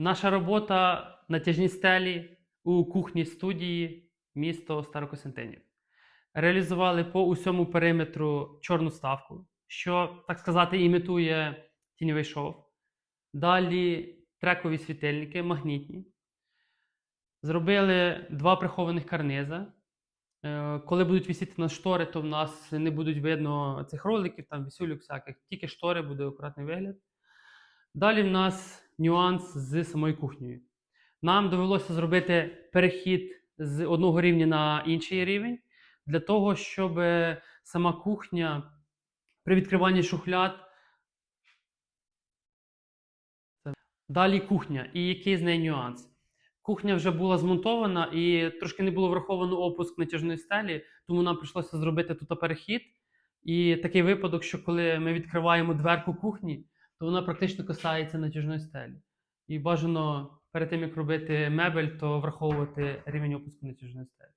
Наша робота натяжні стелі у кухні студії місто Старокостянтинів. Реалізували по усьому периметру чорну ставку, що, так сказати, імітує тіньовий шов. Далі трекові світильники, магнітні. Зробили два прихованих карниза. Е, Коли будуть висіти на штори, то в нас не будуть видно цих роликів, там вісюлюк всяких, тільки штори буде акуратний вигляд. Далі в нас нюанс з самою кухнею. Нам довелося зробити перехід з одного рівня на інший рівень для того, щоб сама кухня при відкриванні шухляд. Далі кухня. І який з неї нюанс? Кухня вже була змонтована і трошки не було враховано опуск натяжної стелі, тому нам прийшлося зробити тут перехід. І такий випадок, що коли ми відкриваємо дверку кухні, то вона практично касається натяжної стелі. І бажано перед тим, як робити мебель, то враховувати рівень опуску натяжної стелі.